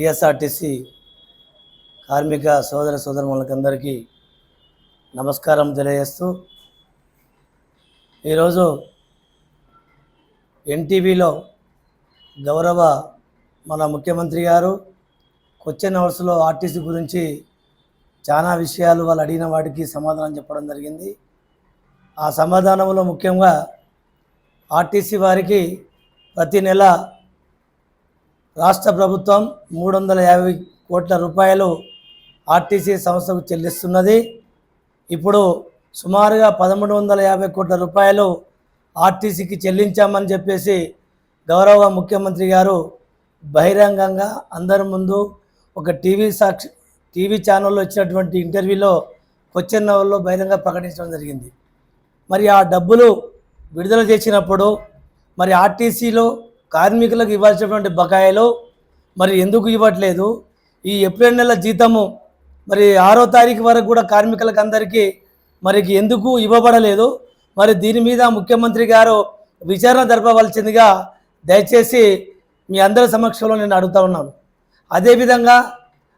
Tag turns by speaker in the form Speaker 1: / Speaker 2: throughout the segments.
Speaker 1: TSRTC కార్మిక సోదర సోదరులందరికీ నమస్కారం తెలియజేస్తూ ఈరోజు ఎన్టీవీలో గౌరవ మన ముఖ్యమంత్రి గారు క్వశ్చన్ అవర్స్లో ఆర్టీసీ గురించి చాలా విషయాలు వాళ్ళు అడిగిన వాటికి సమాధానం చెప్పడం జరిగింది. ఆ సమాధానంలో ముఖ్యంగా ఆర్టీసీ వారికి ప్రతి నెల రాష్ట్ర ప్రభుత్వం మూడు వందల యాభై కోట్ల రూపాయలు ఆర్టీసీ సంస్థకు చెల్లిస్తున్నది. ఇప్పుడు సుమారుగా పదమూడు వందల యాభై కోట్ల రూపాయలు ఆర్టీసీకి చెల్లించామని చెప్పేసి గౌరవ ముఖ్యమంత్రి గారు బహిరంగంగా అందరి ముందు ఒక టీవీ సాక్షి టీవీ ఛానల్లో ఇచ్చినటువంటి ఇంటర్వ్యూలో క్వశ్చన్ అవర్లో బహిరంగ ప్రకటించడం జరిగింది. మరి ఆ డబ్బులు విడుదల చేసినప్పుడు మరి ఆర్టీసీలో కార్మికులకు ఇవ్వాల్సినటువంటి బకాయిలు మరి ఎందుకు ఇవ్వట్లేదు? ఈ ఏప్రిల్ నెల జీతము మరి ఆరో తారీఖు వరకు కూడా కార్మికులకు అందరికీ మరికి ఎందుకు ఇవ్వబడలేదు? మరి దీని మీద ముఖ్యమంత్రి గారు విచారణ జరపవలసిందిగా దయచేసి మీ అందరి సమక్షంలో నేను అడుగుతా ఉన్నాను. అదేవిధంగా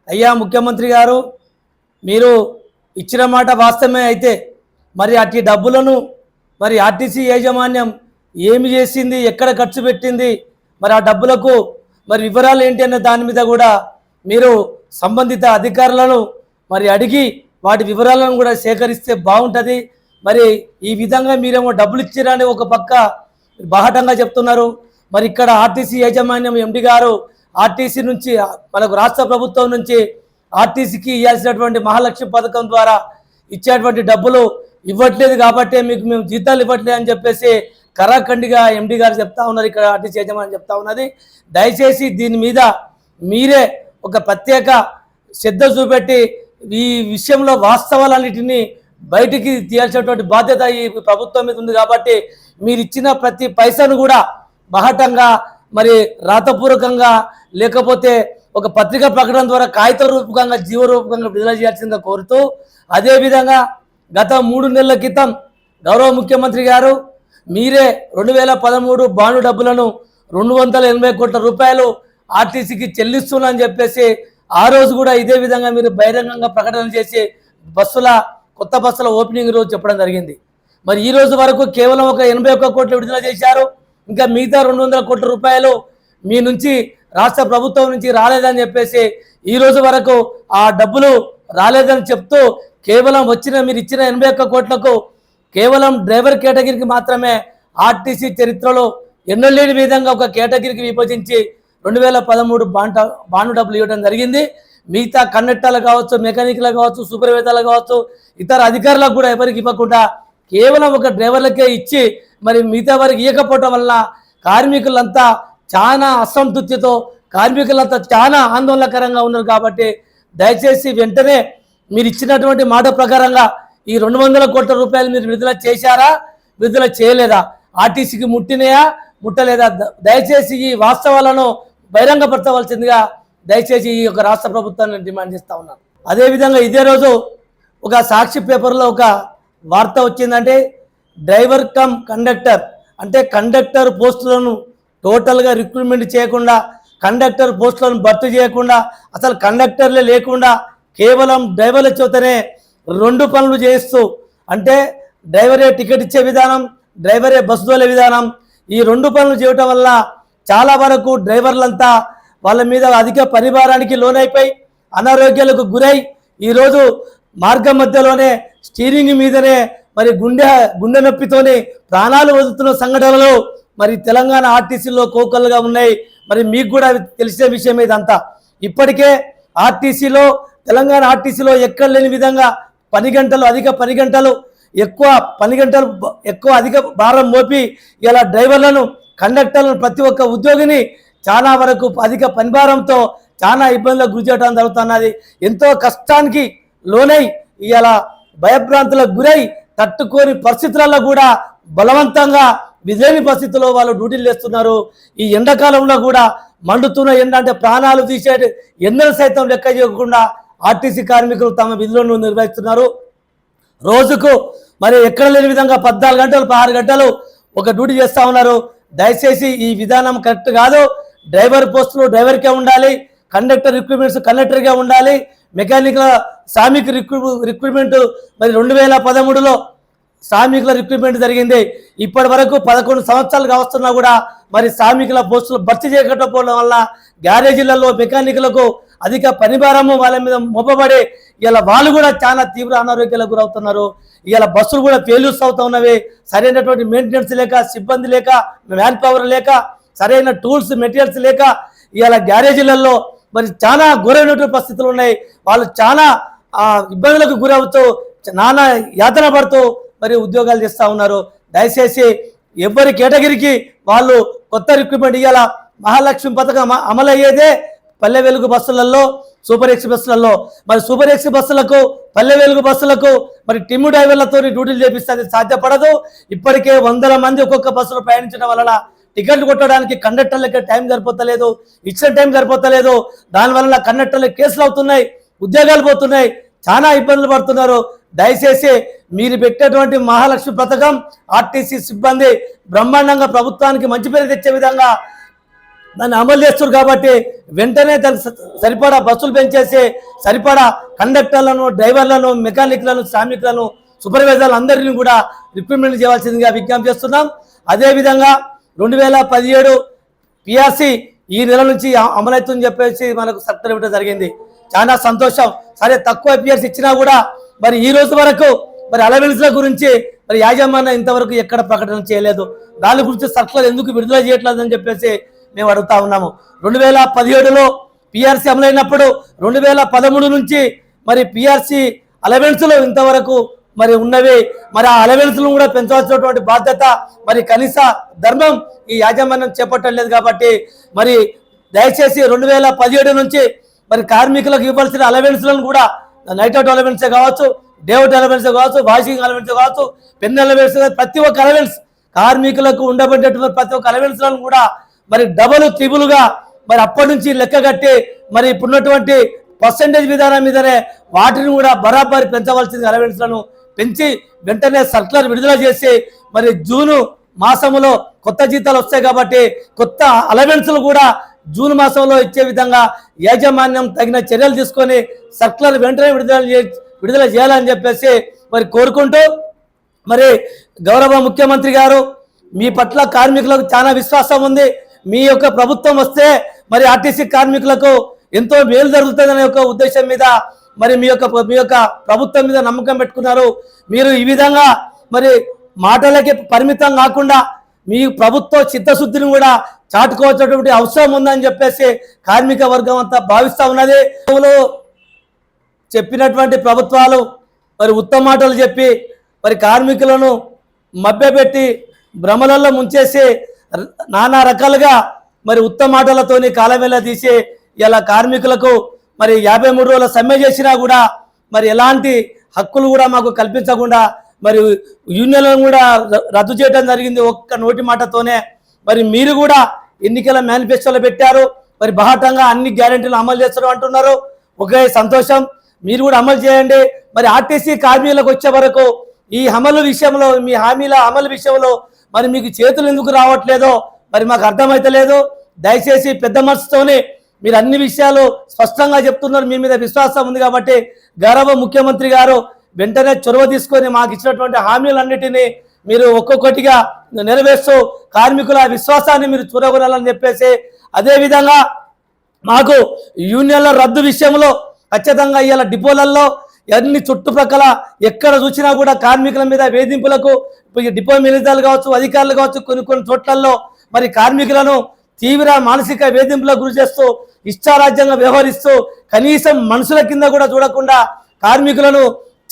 Speaker 1: అయ్యా ముఖ్యమంత్రి గారు మీరు ఇచ్చిన మాట వాస్తవమే అయితే మరి అట్టి డబ్బులను మరి ఆర్టీసీ యాజమాన్యం ఏమి చేసింది ఎక్కడ ఖర్చు పెట్టింది మరి ఆ డబ్బులకు మరి వివరాలు ఏంటి అనే దాని మీద కూడా మీరు సంబంధిత అధికారులను మరి అడిగి వాటి వివరాలను కూడా సేకరిస్తే బాగుంటుంది. మరి ఈ విధంగా మీరేమో డబ్బులు ఇచ్చారని ఒక పక్క బాహటంగా చెప్తున్నారు. మరి ఇక్కడ ఆర్టీసీ యాజమాన్యం ఎండి గారు ఆర్టీసీ నుంచి మనకు రాష్ట్ర ప్రభుత్వం నుంచి ఆర్టీసీకి ఇవ్వాల్సినటువంటి మహాలక్ష్మి పథకం ద్వారా ఇచ్చేటువంటి డబ్బులు ఇవ్వట్లేదు కాబట్టే మీకు మేము జీతాలు ఇవ్వట్లేదు అని చెప్పేసి కరాఖండిగా ఎండి గారు చెప్తా ఉన్నారు ఇక్కడ ఆర్టీసీ యజమాని చెప్తా ఉన్నది. దయచేసి దీని మీద మీరే ఒక ప్రత్యేక శ్రద్ధ చూపెట్టి ఈ విషయంలో వాస్తవాలన్నిటినీ బయటికి తీయాల్సినటువంటి బాధ్యత ఈ ప్రభుత్వం మీద ఉంది కాబట్టి మీరు ఇచ్చిన ప్రతి పైసను కూడా బహటంగా మరి రాతపూర్వకంగా లేకపోతే ఒక పత్రికా ప్రకటన ద్వారా కాగిత రూపకంగా జీవరూపకంగా విడుదల చేయాల్సిందిగా కోరుతూ అదేవిధంగా గత మూడు నెలల క్రితం గౌరవ ముఖ్యమంత్రి గారు మీరే రెండు వేల పదమూడు బాండు డబ్బులను రెండు వందల ఎనభై కోట్ల రూపాయలు ఆర్టీసీకి చెల్లిస్తున్నా అని చెప్పేసి ఆ రోజు కూడా ఇదే విధంగా మీరు బహిరంగంగా ప్రకటన చేసి బస్సుల కొత్త బస్సుల ఓపెనింగ్ రోజు చెప్పడం జరిగింది. మరి ఈ రోజు వరకు కేవలం ఒక ఎనభై ఒక్క కోట్లు విడుదల చేశారు. ఇంకా మిగతా రెండు వందల కోట్ల రూపాయలు మీ నుంచి రాష్ట్ర ప్రభుత్వం నుంచి రాలేదని చెప్పేసి ఈ రోజు వరకు ఆ డబ్బులు రాలేదని చెప్తూ కేవలం వచ్చిన మీరు ఇచ్చిన ఎనభై ఒక్క కోట్లకు కేవలం డ్రైవర్ కేటగిరీకి మాత్రమే ఆర్టీసీ చరిత్రలో ఎన్నలేని విధంగా ఒక కేటగిరీకి విభజించి రెండు వేల పదమూడు బాంట బాండు డబ్బులు ఇవ్వడం జరిగింది. మిగతా కండక్టర్లు కావచ్చు మెకానిక్లు కావచ్చు సూపర్వైజర్లు కావచ్చు ఇతర అధికారులకు కూడా ఎవరికి ఇవ్వకుండా కేవలం ఒక డ్రైవర్లకే ఇచ్చి మరి మిగతా వారికి ఇవ్వకపోవటం వల్ల కార్మికులంతా చాలా అసంతృప్తితో కార్మికులంతా చాలా ఆందోళనకరంగా ఉన్నారు కాబట్టి దయచేసి వెంటనే మీరు ఇచ్చినటువంటి మాట ప్రకారంగా ఈ రెండు వందల కోట్ల రూపాయలు మీరు విడుదల చేశారా? విడుదల చేయలేదా? ఆర్టీసీకి ముట్టినయా? ముట్టలేదా? దయచేసి ఈ వాస్తవాలను బహిరంగపరచవలసిందిగా దయచేసి ఈ యొక్క రాష్ట్ర ప్రభుత్వాన్ని డిమాండ్ చేస్తా ఉన్నాను. అదేవిధంగా ఇదే రోజు ఒక సాక్షి పేపర్లో ఒక వార్త వచ్చిందంటే డ్రైవర్ కమ్ కండక్టర్ అంటే కండక్టర్ పోస్టులను టోటల్గా రిక్రూట్మెంట్ చేయకుండా కండక్టర్ పోస్టులను భర్తీ చేయకుండా అసలు కండక్టర్లే లేకుండా కేవలం డ్రైవర్ల చేతనే రెండు పనులు చేస్తూ అంటే డ్రైవరే టికెట్ ఇచ్చే విధానం డ్రైవరే బస్సు తోలే విధానం ఈ రెండు పనులు చేయటం వల్ల చాలా వరకు డ్రైవర్లంతా వాళ్ళ మీద అధిక పరిభారానికి లోనైపోయి అనారోగ్యాలకు గురై ఈరోజు మార్గం మధ్యలోనే స్టీరింగ్ మీదనే మరి గుండె గుండె నొప్పితోనే ప్రాణాలు వదులుతున్న సంఘటనలు మరి తెలంగాణ ఆర్టీసీలో కోకలుగా ఉన్నాయి. మరి మీకు కూడా తెలిసే విషయం ఇదంతా. ఇప్పటికే ఆర్టీసీలో తెలంగాణ ఆర్టీసీలో ఎక్కడ లేని విధంగా పని గంటలు అధిక పని గంటలు ఎక్కువ పని గంటలు ఎక్కువ అధిక భారం మోపి ఇలా డ్రైవర్లను కండక్టర్లను ప్రతి ఒక్క ఉద్యోగిని చాలా వరకు అధిక పనిభారంతో చాలా ఇబ్బందులకు గురి చేయడం జరుగుతున్నది. ఎంతో కష్టానికి లోనై ఇలా భయభ్రాంతులకు గురై తట్టుకోని పరిస్థితులలో కూడా బలవంతంగా విధేని పరిస్థితుల్లో వాళ్ళు డ్యూటీలు చేస్తున్నారు. ఈ ఎండాకాలంలో కూడా మండుతున్న ఎండ అంటే ప్రాణాలు తీసే ఎండలు సైతం లెక్క చేయకుండా ఆర్టీసీ కార్మికులు తమ విధులను నిర్వహిస్తున్నారు. రోజుకు మరి ఎక్కడ లేని విధంగా పద్నాలుగు గంటలు పదహారు గంటలు ఒక డ్యూటీ చేస్తూ ఉన్నారు. దయచేసి ఈ విధానం కరెక్ట్ కాదు. డ్రైవర్ పోస్టులు డ్రైవర్కే ఉండాలి. కండక్టర్ రిక్రూట్మెంట్స్ కండక్టర్గా ఉండాలి. మెకానికల్ శ్రామిక రిక్రూ రిక్రూట్మెంట్ మరి రెండు వేల పదమూడులో శ్రామికుల రిక్రూట్మెంట్ జరిగింది. ఇప్పటి వరకు పదకొండు సంవత్సరాలుగా వస్తున్నా కూడా మరి శ్రామికుల పోస్టులు భర్తీ చేయకపోవడం వల్ల గ్యారేజీలలో మెకానికులకు అధిక పనిభారము వాళ్ళ మీద మోపబడి ఇలా వాళ్ళు కూడా చాలా తీవ్ర అనారోగ్యాలకు గురవుతున్నారు. ఇలా బస్సులు కూడా ఫెయిల్యూస్ అవుతా ఉన్నవి. సరైనటువంటి మెయింటెనెన్స్ లేక సిబ్బంది లేక మ్యాన్ పవర్ లేక సరైన టూల్స్ మెటీరియల్స్ లేక ఇలా గ్యారేజీలలో మరి చాలా ఘోరమైనటువంటి పరిస్థితులు ఉన్నాయి. వాళ్ళు చాలా ఇబ్బందులకు గురవుతూ నానా యాతన పడుతూ మరి ఉద్యోగాలు చేస్తూ ఉన్నారు. దయచేసి ఎవరి కేటగిరీకి వాళ్ళు కొత్త రిక్రూట్మెంట్ ఇవాళ మహాలక్ష్మి పథకం అమలయ్యేదే పల్లె వెలుగు బస్సులలో సూపర్ ఎక్స్ బస్సులలో. మరి సూపర్ ఎక్స్ బస్సులకు పల్లె వెలుగు బస్సులకు మరి టిమ్ము డ్రైవర్లతో డ్యూటీలు చేపిస్తే సాధ్యపడదు. ఇప్పటికే వందల మంది ఒక్కొక్క బస్సులో ప్రయాణించడం వలన టికెట్లు కొట్టడానికి కండక్టర్లకి టైం సరిపోతలేదు ఇచ్చిన టైం సరిపోతలేదు. దానివల్ల కండక్టర్లకు కేసులు అవుతున్నాయి ఉద్యోగాలు పోతున్నాయి చాలా ఇబ్బందులు పడుతున్నారు. దయచేసి మీరు పెట్టేటువంటి మహాలక్ష్మి పథకం ఆర్టీసీ సిబ్బంది బ్రహ్మాండంగా ప్రభుత్వానికి మంచి పేరు తెచ్చే విధంగా దాన్ని అమలు చేస్తారు కాబట్టి వెంటనే దానికి స- సరిపడా బస్సులు పెంచేసి సరిపడా కండక్టర్లను డ్రైవర్లను మెకానిక్లను శ్రామికులను సూపర్వైజర్లు అందరినీ కూడా రిక్రూట్మెంట్ చేయాల్సిందిగా విజ్ఞప్తి చేస్తున్నాం. అదేవిధంగా రెండు వేల పదిహేడు పిఆర్సి ఈ నెల నుంచి అమలవుతుందని చెప్పేసి మనకు సర్కులర్ ఇవ్వడం జరిగింది. చాలా సంతోషం. సరే తక్కువ పిఆర్సి ఇచ్చినా కూడా మరి ఈ రోజు వరకు మరి అలవెన్స్ల గురించి మరి యాజమాన్యం ఇంతవరకు ఎక్కడ ప్రకటన చేయలేదు. దాని గురించి సర్కులర్ ఎందుకు విడుదల చేయట్లేదని చెప్పేసి మేము అడుగుతా ఉన్నాము. రెండు వేల పదిహేడులో పిఆర్సీ అమలైనప్పుడు రెండు వేల పదమూడు నుంచి మరి పిఆర్సీ అలవెన్స్లో ఇంతవరకు మరి ఉన్నవి. మరి ఆ అలవెన్స్లు కూడా పెంచవలసినటువంటి బాధ్యత మరి కనీస ధర్మం ఈ యాజమాన్యం చేపట్టలేదు కాబట్టి మరి దయచేసి రెండు వేల పదిహేడు నుంచి మరి కార్మికులకు ఇవ్వాల్సిన అలవెన్స్లను కూడా నైట్ అవుట్ అలవెన్సే కావచ్చు డే అవుట్ అలవెన్స్ కావచ్చు వాషింగ్ అలవెన్స్ కావచ్చు పెన్ అలవెన్స్ ప్రతి ఒక్క అలవెన్స్ కార్మికులకు ఉండబడ్డటువంటి ప్రతి ఒక్క అలవెన్స్లను కూడా మరి డబుల్ త్రిబుల్గా మరి అప్పటి నుంచి లెక్క కట్టి మరి ఇప్పుడున్నటువంటి పర్సంటేజ్ విధానం మీదనే వాటిని కూడా బరాబరి పెంచవలసింది అలవెన్స్లను పెంచి వెంటనే సర్కులర్ విడుదల చేసి మరి జూను మాసంలో కొత్త జీతాలు వస్తాయి కాబట్టి కొత్త అలవెన్స్లు కూడా జూన్ మాసంలో ఇచ్చే విధంగా యాజమాన్యం తగిన చర్యలు తీసుకొని సర్కులర్ వెంటనే విడుదల విడుదల చేయాలని చెప్పేసి మరి కోరుకుంటూ మరి గౌరవ ముఖ్యమంత్రి గారు మీ పట్ల కార్మికులకు చాలా విశ్వాసం ఉంది. మీ యొక్క ప్రభుత్వం వస్తే మరి ఆర్టీసీ కార్మికులకు ఎంతో మేలు జరుగుతుందనే ఒక ఉద్దేశం మీద మరి మీ యొక్క మీ యొక్క ప్రభుత్వం మీద నమ్మకం పెట్టుకున్నారు. మీరు ఈ విధంగా మరి మాటలకి పరిమితం కాకుండా మీ ప్రభుత్వ చిత్తశుద్ధిని కూడా చాటుకోవాల్సినటువంటి అవసరం ఉందని చెప్పేసి కార్మిక వర్గం అంతా భావిస్తూ ఉన్నది. చెప్పినటువంటి ప్రభుత్వాలు మరి ఉత్తమ మాటలు చెప్పి మరి కార్మికులను మభ్యపెట్టి భ్రమలలో ముంచేసి నానా రకాలుగా మరి ఉత్తమ మాటలతోని కాలవేళ తీసి ఇలా కార్మికులకు మరి యాభై మూడు రోజుల సమ్మె చేసినా కూడా మరి ఎలాంటి హక్కులు కూడా మాకు కల్పించకుండా మరి యూనియన్లను కూడా రద్దు చేయడం జరిగింది ఒక్క నోటి మాటతోనే. మరి మీరు కూడా ఎన్నికల మేనిఫెస్టోలో పెట్టారు. మరి బహాటంగా అన్ని గ్యారెంటీలు అమలు చేస్తారు అంటున్నారు. ఒకే సంతోషం. మీరు కూడా అమలు చేయండి. మరి ఆర్టీసీ కార్మికులకు వచ్చే వరకు ఈ అమలు విషయంలో మీ హామీల అమలు విషయంలో మరి మీకు చేతులు ఎందుకు రావట్లేదో మరి మాకు అర్థమైతలేదు దయచేసి పెద్ద మనసుతోనే మీరు అన్ని విషయాలు స్పష్టంగా చెప్తున్నారు. మీ మీద విశ్వాసం ఉంది కాబట్టి గౌరవ ముఖ్యమంత్రి గారు వెంటనే చొరవ తీసుకొని మాకు ఇచ్చినటువంటి హామీలన్నిటినీ మీరు ఒక్కొక్కటిగా నెరవేరుస్తూ కార్మికుల విశ్వాసాన్ని మీరు చూరగొనాలని చెప్పేసి అదేవిధంగా మాకు యూనియన్ల రద్దు విషయంలో ఖచ్చితంగా ఇవాళ డిపోలలో అన్ని చుట్టుప్రక్కల ఎక్కడ చూసినా కూడా కార్మికుల మీద వేధింపులకు డిపో మేనేజర్లు కావచ్చు అధికారులు కావచ్చు కొన్ని కొన్ని చోట్లలో మరి కార్మికులను తీవ్ర మానసిక వేధింపులకు గురి చేస్తూ ఇష్టారాజ్యంగా వ్యవహరిస్తూ కనీసం మనుషుల కింద కూడా చూడకుండా కార్మికులను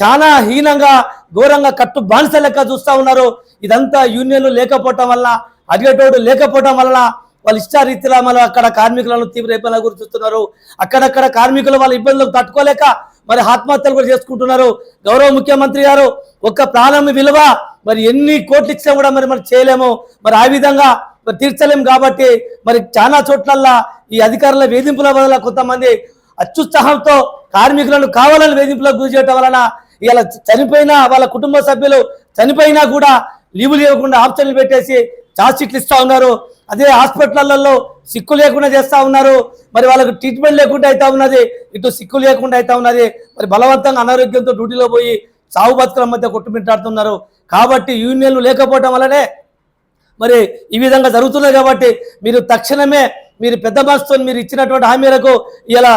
Speaker 1: చాలా హీనంగా ఘోరంగా కట్టు బానిస లెక్క చూస్తూ ఉన్నారు. ఇదంతా యూనియన్లు లేకపోవటం వల్ల అడిగేటోడు లేకపోవటం వల్ల వాళ్ళు ఇష్టారీతిలో మళ్ళీ అక్కడ కార్మికులను తీవ్ర ఇబ్బందులు గురి చూస్తున్నారు. అక్కడక్కడ కార్మికులు వాళ్ళ ఇబ్బందులకు తట్టుకోలేక మరి ఆత్మహత్యలు కూడా చేసుకుంటున్నారు. గౌరవ ముఖ్యమంత్రి గారు ఒక్క ప్రాణం విలువ మరి ఎన్ని కోట్లు ఇచ్చినా కూడా మరి మనం చేయలేము. మరి ఆ విధంగా మరి తీర్చలేము కాబట్టి మరి చాలా చోట్లల్లా ఈ అధికారుల వేధింపుల వల్ల కొంతమంది అత్యుత్సాహంతో కార్మికులను కావాలని వేధింపులకు గురి చేయటం వలన ఇలా చనిపోయిన వాళ్ళ కుటుంబ సభ్యులు చనిపోయినా కూడా లీవులు ఇవ్వకుండా ఆప్షన్లు పెట్టేసి ఛార్జ్ షీట్లు ఇస్తా ఉన్నారు. అదే హాస్పిటళ్ళలో సిక్కు లేకుండా చేస్తూ ఉన్నారు. మరి వాళ్ళకు ట్రీట్మెంట్ లేకుండా అవుతా ఉన్నది. ఇటు సిక్కు లేకుండా అవుతా ఉన్నది. మరి బలవంతంగా అనారోగ్యంతో డ్యూటీలో పోయి సాగు బతుకుల మధ్య కొట్టుమిట్టాడుతున్నారు. కాబట్టి యూనియన్లు లేకపోవడం వల్లనే మరి ఈ విధంగా జరుగుతున్నాయి కాబట్టి మీరు తక్షణమే మీరు పెద్ద మనసుతో మీరు ఇచ్చినటువంటి హామీలకు ఇలా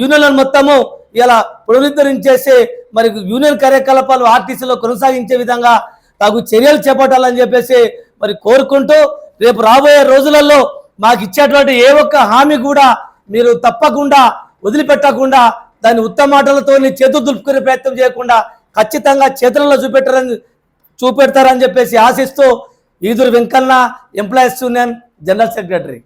Speaker 1: యూనియన్లను మొత్తము ఇలా పునరుద్ధరించేసి మరి యూనియన్ కార్యకలాపాలు ఆర్టీసీలో కొనసాగించే విధంగా తగు చర్యలు చేపట్టాలని చెప్పేసి మరి కోరుకుంటూ రేపు రాబోయే రోజులలో మాకు ఇచ్చేటువంటి ఏ ఒక్క హామీ కూడా మీరు తప్పకుండా వదిలిపెట్టకుండా దాన్ని ఉత్తమాటలతో చేతులు దులుపుకునే ప్రయత్నం చేయకుండా ఖచ్చితంగా చేతులలో చూపెట్టారని చూపెడతారని చెప్పేసి ఆశిస్తూ Eduru Venkanna employees union general secretary.